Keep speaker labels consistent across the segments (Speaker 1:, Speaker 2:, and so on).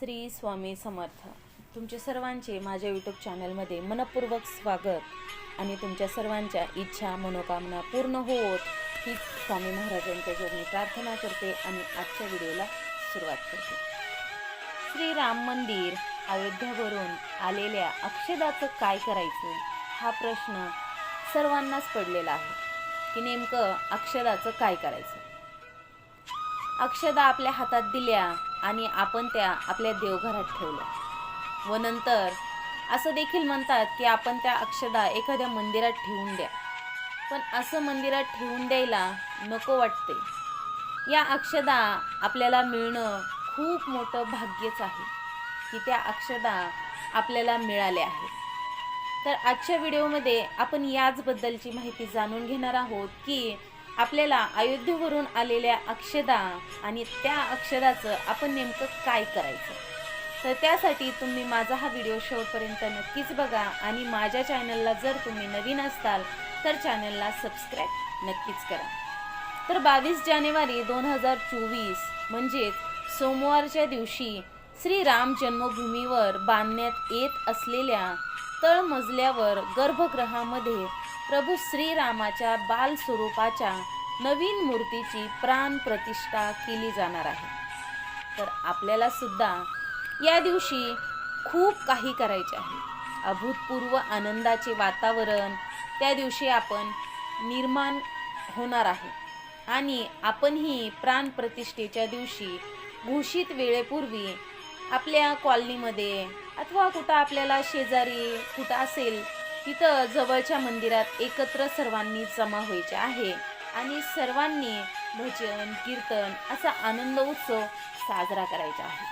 Speaker 1: श्री स्वामी समर्थ. तुमचे सर्वांचे माझ्या यूट्यूब चॅनलमध्ये मनपूर्वक स्वागत आणि तुमच्या सर्वांच्या इच्छा मनोकामना पूर्ण होत ही स्वामी महाराजांच्या जोडणी प्रार्थना करते आणि आजच्या व्हिडिओला सुरुवात करते. श्रीराम मंदिर अयोध्यावरून आलेल्या अक्षदाचं काय करायचं? हा प्रश्न सर्वांनाच पडलेला आहे. की नेमकं अक्षदाचं काय करायचं? अक्षदा आपल्या हातात दिल्या आणि आपण त्या आपल्या देवघरात ठेवल्या व नंतर असं देखील म्हणतात की आपण त्या अक्षदा एखाद्या मंदिरात ठेवून द्या. पण असं मंदिरात ठेवून द्यायला नको वाटते. या अक्षदा आपल्याला मिळणं खूप मोठं भाग्यच आहे की त्या अक्षदा आपल्याला मिळाल्या आहेत. तर आजच्या व्हिडिओमध्ये आपण याचबद्दलची माहिती जाणून घेणार आहोत की आपल्याला अयोध्येवरून आलेल्या अक्षदा आणि त्या अक्षदाचं आपण नेमकं काय करायचं? तर त्यासाठी तुम्ही माझा हा व्हिडिओ शेवटपर्यंत नक्कीच बघा आणि माझ्या चॅनलला जर तुम्ही नवीन असताल तर चॅनलला सबस्क्राईब नक्कीच करा. तर बावीस जानेवारी दोन हजार चोवीस म्हणजेच सोमवारच्या दिवशी श्रीराम जन्मभूमीवर बांधण्यात येत असलेल्या तळमजल्यावर गर्भगृहामध्ये प्रभू श्रीरामाच्या बाल स्वरूपाच्या नवीन मूर्तीची प्राण प्रतिष्ठा केली जाणार आहे. तर आपल्याला सुद्धा या दिवशी खूप काही करायचे आहे. अभूतपूर्व आनंदाचे वातावरण त्या दिवशी आपण निर्माण होणार आहे. आणि आपणही प्राणप्रतिष्ठेच्या दिवशी घोषित वेळेपूर्वी आपल्या कॉलनीमध्ये अथवा कुठं आपल्याला शेजारी कुठं असेल तिथं जवळच्या मंदिरात एकत्र सर्वांनी जमा व्हायचे आहे. आणि सर्वांनी भजन कीर्तन असा आनंद उत्सव साजरा करायचा आहे.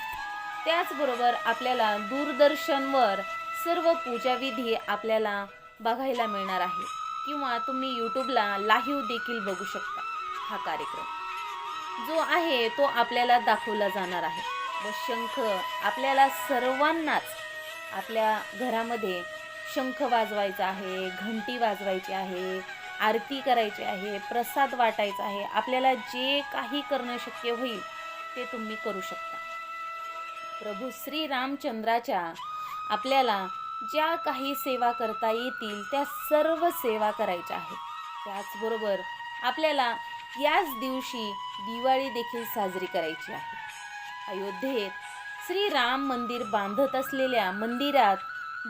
Speaker 1: त्याचबरोबर आपल्याला दूरदर्शनवर सर्व पूजाविधी आपल्याला बघायला मिळणार आहे. किंवा तुम्ही यूट्यूबला लाईव्ह देखील बघू शकता हा कार्यक्रम. जो आहे तो आपल्याला दाखवला जाणार आहे. व शंख आपल्याला सर्वांनाच आपल्या घरामध्ये शंख वाजवायचा आहे घंटी वाजवायची आहे आरती करायची आहे प्रसाद वाटायचा आहे आपल्याला जे काही करणं शक्य होईल ते तुम्ही करू शकता. प्रभू श्री रामचंद्राच्या आपल्याला ज्या काही सेवा करता येतील त्या सर्व सेवा करायच्या आहेत. त्याचबरोबर आपल्याला याच दिवशी दिवाळी देखील साजरी करायची आहे. अयोध्येत श्री राम मंदिर बांधत असलेल्या मंदिरात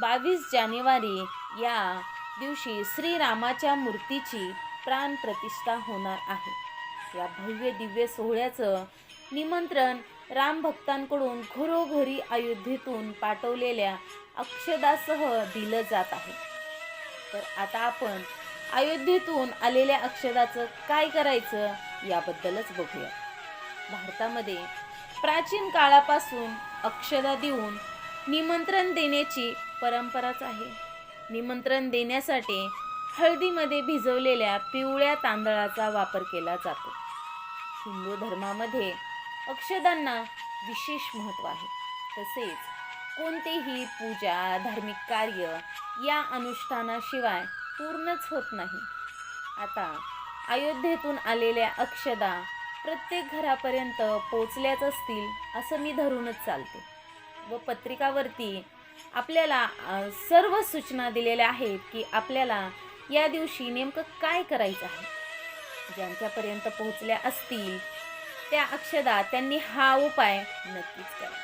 Speaker 1: बावीस जानेवारी या दिवशी श्रीरामाच्या मूर्तीची प्राणप्रतिष्ठा होणार आहे. या भव्य दिव्य सोहळ्याचं निमंत्रण रामभक्तांकडून घरोघरी अयोध्येतून पाठवलेल्या अक्षदासह दिलं जात आहे. तर आता आपण अयोध्येतून आलेल्या अक्षदाचं काय करायचं याबद्दलच बघूया. भारतामध्ये प्राचीन काळापासून अक्षदा देऊन निमंत्रण देण्याची परंपराच आहे. निमंत्रण देण्यासाठी हळदीमध्ये भिजवलेल्या पिवळ्या तांदळाचा वापर केला जातो. हिंदू धर्मामध्ये अक्षदांना विशेष महत्त्व आहे. तसेच कोणतेही पूजा धार्मिक कार्य या अनुष्ठानाशिवाय पूर्णच होत नाही. आता अयोध्येतून आलेल्या अक्षदा प्रत्येक घरापर्यंत पोचल्याच असतील असं मी धरूनच चालते व पत्रिकावरती आपल्याला सर्व सूचना दिलेल्या आहेत की आपल्याला या दिवशी नेमकं काय करायचं आहे? ज्यांच्यापर्यंत पोहोचल्या असतील त्या अक्षदा त्यांनी हा उपाय नक्कीच करा.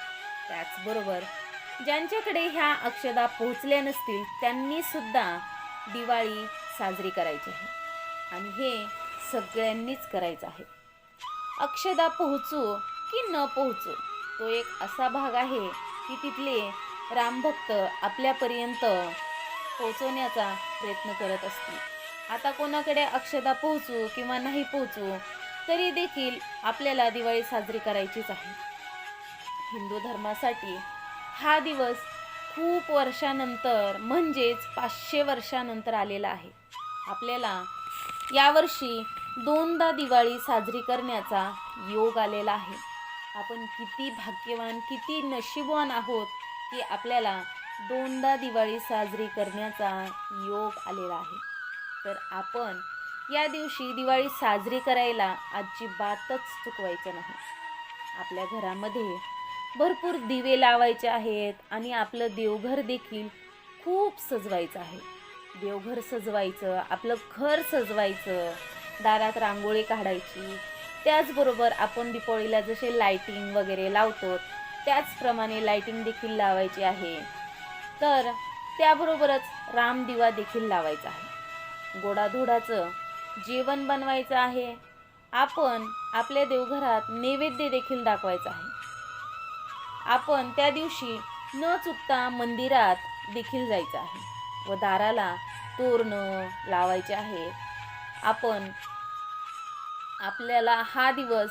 Speaker 1: त्याचबरोबर ज्यांच्याकडे ह्या अक्षदा पोहोचल्या नसतील त्यांनी सुद्धा दिवाळी साजरी करायची आहे. आणि हे सगळ्यांनीच करायचं आहे. अक्षदा पोहोचू की न पोहोचू तो एक असा भाग आहे की तिथले रामभक्त आपल्यापर्यंत पोहोचवण्याचा प्रयत्न करत असते आता कोणाकडे अक्षदा पोहोचू किंवा नाही पोहोचू तरी देखील आपल्याला दिवाळी साजरी करायचीच आहे. हिंदू धर्मासाठी हा दिवस खूप वर्षानंतर म्हणजेच पाचशे वर्षानंतर आलेला आहे. आपल्याला यावर्षी दोनदा दिवाळी साजरी करण्याचा योग आलेला आहे. आपण किती भाग्यवान किती नशीबवान आहोत की आपल्याला दोनदा दिवाळी साजरी करण्याचा योग आलेला आहे. तर आपण या दिवशी दिवाळी साजरी करायला अजिबातच चुकवायचं नाही. आपल्या घरामध्ये भरपूर दिवे लावायचे आहेत आणि आपलं देवघर देखील खूप सजवायचं आहे. देवघर सजवायचं आपलं घर सजवायचं दारात रांगोळी काढायची. त्याचबरोबर आपण दीपावळीला जसे लायटिंग वगैरे लावतो त्याचप्रमाणे लाइटिंग देखील लावायची आहे. तर त्याबरोबरच रामदिवा देखील लावायचा आहे. गोडाधोडाचं जेवण बनवायचं आहे. आपण आपल्या देवघरात नैवेद्य देखील दाखवायचं आहे. आपण त्या दिवशी न चुकता मंदिरात देखील जायचं आहे व दाराला तोरणं लावायचे आहे. आपण आपल्याला हा दिवस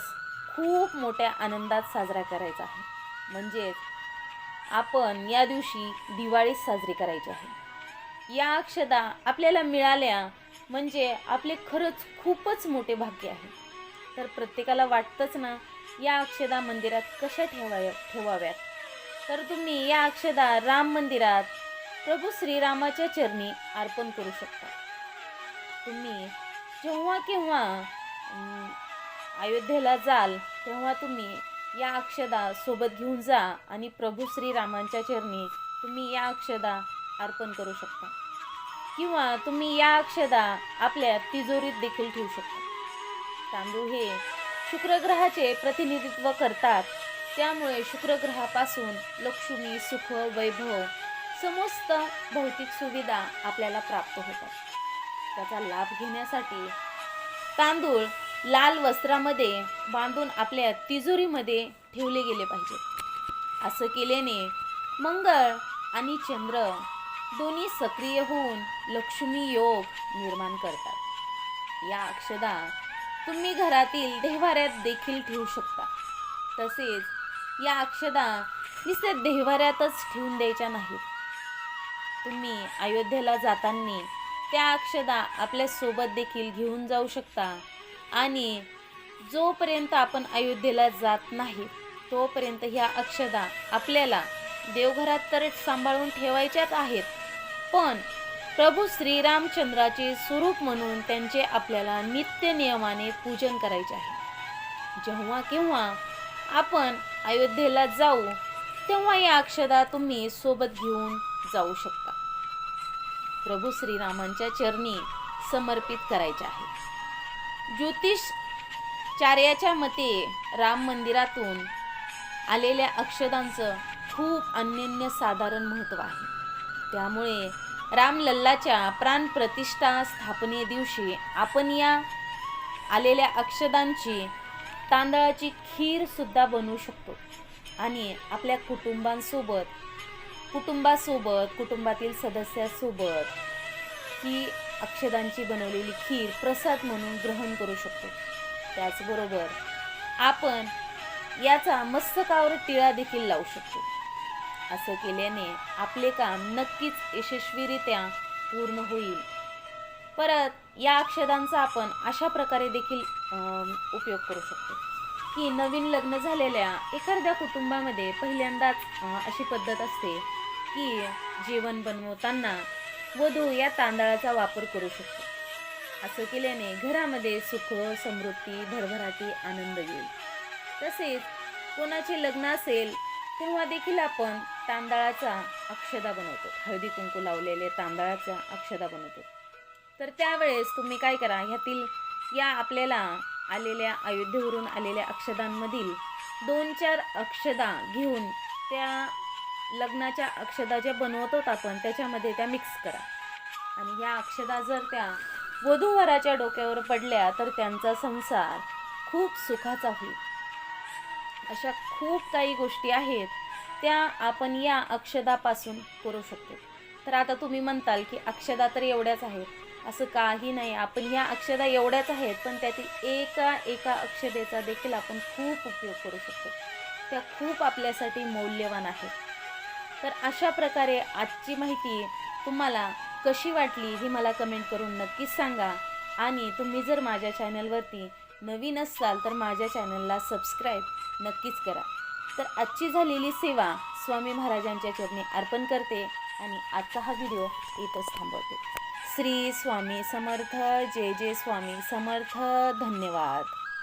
Speaker 1: खूप मोठ्या आनंदात साजरा करायचा आहे. म्हणजेच आपण या दिवशी दिवाळी साजरी करायची आहे. या अक्षदा आपल्याला मिळाल्या म्हणजे आपले खरंच खूपच मोठे भाग्य आहे. तर प्रत्येकाला वाटतंच ना या अक्षदा मंदिरात कशा ठेवाव्या ठेवाव्यात? तर तुम्ही या अक्षदा राम मंदिरात प्रभू श्रीरामाच्या चरणी अर्पण करू शकता. तुम्ही जेव्हा केव्हा अयोध्येला जाल तेव्हा तुम्ही या अक्षदा सोबत घेऊन जा आणि प्रभू श्रीरामांच्या चरणी तुम्ही या अक्षदा अर्पण करू शकता. किंवा तुम्ही या अक्षदा आपल्या तिजोरीत देखील ठेवू शकता. तांदूळ हे शुक्रग्रहाचे प्रतिनिधित्व करतात. त्यामुळे शुक्रग्रहापासून लक्ष्मी सुख वैभव समस्त भौतिक सुविधा आपल्याला प्राप्त होतात. त्याचा लाभ घेण्यासाठी तांदूळ लाल वस्त्रामध्ये बांधून आपल्या तिजोरीमध्ये ठेवले गेले पाहिजे. असं केल्याने मंगळ आणि चंद्र दोन्ही सक्रिय होऊन लक्ष्मी योग निर्माण करतात. या अक्षदा तुम्ही घरातील देवाऱ्यात देखील ठेवू शकता. तसेच या अक्षदा नुसत्या देवाऱ्यातच ठेवून द्यायच्या नाहीत. तुम्ही अयोध्येला जाताना त्या अक्षदा आपल्यासोबत देखील घेऊन जाऊ शकता. आणि जोपर्यंत आपण अयोध्येला जात नाही तोपर्यंत ह्या अक्षदा आपल्याला देवघरात तर सांभाळून ठेवायच्याच आहेत. पण प्रभू श्रीरामचंद्राचे स्वरूप म्हणून त्यांचे आपल्याला नित्य नियमाने पूजन करायचे आहे. जेव्हा केव्हा आपण अयोध्येला जाऊ तेव्हा या अक्षदा तुम्ही सोबत घेऊन जाऊ शकता. प्रभू श्रीरामांच्या चरणी समर्पित करायचे आहे ज्योतिष चार्याच्या मते राम मंदिरातून आलेल्या अक्षदांचं खूप अनन्य साधारण महत्त्व आहे. त्यामुळे रामलल्लाच्या प्राणप्रतिष्ठा स्थापने दिवशी आपण या आलेल्या अक्षदांची तांदळाची खीरसुद्धा बनवू शकतो आणि आपल्या कुटुंबांसोबत कुटुंबासोबत कुटुंबातील सदस्यासोबत ही अक्षदांची बनवलेली खीर प्रसाद म्हणून ग्रहण करू शकतो. त्याचबरोबर आपण याचा मस्तकावर टिळा देखील लावू शकतो. असं केल्याने आपले काम नक्कीच यशस्वीरित्या पूर्ण होईल. परत या अक्षदांचा आपण अशा प्रकारे देखील उपयोग करू शकतो. की नवीन लग्न झालेल्या एखाद्या कुटुंबामध्ये पहिल्यांदाच अशी पद्धत असते की जेवण बनवताना वधू या तांदळाचा वापर करू शकतो. असं केल्याने घरामध्ये सुख समृद्धी भरभराटी आनंद येईल. तसेच कोणाचे लग्न असेल तेव्हा देखील आपण तांदळाचा अक्षदा बनवतो. हळदी कुंकू लावलेले तांदळाचा अक्षदा बनवतो. तर त्यावेळेस तुम्ही काय करा ह्यातील या आपल्याला आलेल्या अयोध्येवरून आलेल्या अक्षदांमधील दोन चार अक्षदा घेऊन त्या लग्नाच्या अक्षदा ज्या बनवतो आपण त्याच्यामध्ये त्या मिक्स करा. आणि ह्या अक्षदा जर त्या वधूवराच्या डोक्यावर पडल्या तर त्यांचा संसार खूप सुखाचा होईल. अशा खूप काही गोष्टी आहेत त्या आपण या अक्षदापासून करू शकतो. तर आता तुम्ही म्हणताल की अक्षदा तर एवढ्याच आहेत. असं काही नाही. आपण ह्या अक्षदा एवढ्याच आहेत पण त्यातील एका एका अक्षदेचा देखील आपण खूप उपयोग करू शकतो. त्या खूप आपल्यासाठी मौल्यवान आहेत. तर अशा प्रकारे आजची माहिती तुम्हाला कशी वाटली ही मला कमेंट करून नक्कीच सांगा. आणि तुम्ही जर माझ्या चॅनलवरती नवीन असाल तर माझ्या चॅनलला सबस्क्राईब नक्कीच करा. तर आजची झालेली सेवा स्वामी महाराजांच्या चरणी अर्पण करते आणि आजचा हा व्हिडिओ इथंच थांबवते. श्री स्वामी समर्थ जय जय स्वामी समर्थ धन्यवाद.